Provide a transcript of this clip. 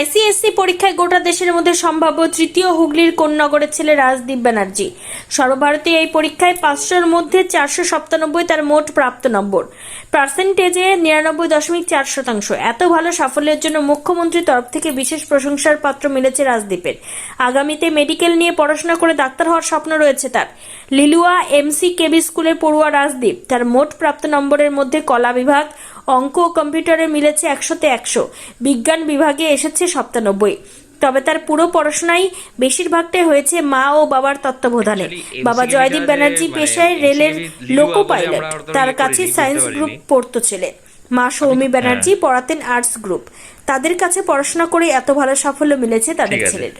ICSE পরীক্ষায় গোটা দেশের মধ্যে সম্ভাব্য তৃতীয় হুগলির কোন্নগরের ছেলে রাজদীপ ব্যানার্জি। সর্বভারতীয় এই পরীক্ষায় পাঁচশোর মধ্যে চারশো সপ্তানব্বই তার মোট প্রাপ্ত নম্বর। পার্সেন্টেজে নিরানব্বই দশমিক চার শতাংশ। এত ভালো সাফল্যের জন্য মুখ্যমন্ত্রীর তরফ থেকে বিশেষ প্রশংসার পাত্র মিলেছে রাজদীপের। আগামীতে মেডিকেল নিয়ে পড়াশোনা করে ডাক্তার হওয়ার স্বপ্ন রয়েছে তার। লিলুয়া এমসি কেবি স্কুলের পড়ুয়া রাজদীপ তার মোট প্রাপ্ত নম্বরের মধ্যে কলা বিভাগ অঙ্ক ও কম্পিউটারে মিলেছে একশোতে একশো। বিজ্ঞান বিভাগে এসেছে সপ্তানব্বই। তবে তার পুরো পড়াশোনাই বেশিরভাগটাই হয়েছে মা ও বাবার তত্ত্বাবধানে। বাবা জয়দীপ টা ব্যানার্জি মানে পেশায় রেলের লোকো পাইলট তার ইয়ে কাছে সায়েন্স গ্রুপ। পড়তো ছেলে। মা সৌমি ব্যানার্জি পড়াতেন আর্টস গ্রুপ। তাদের কাছে পড়াশোনা করে এত ভালো সাফল্য মিলেছে তাদের ছেলের।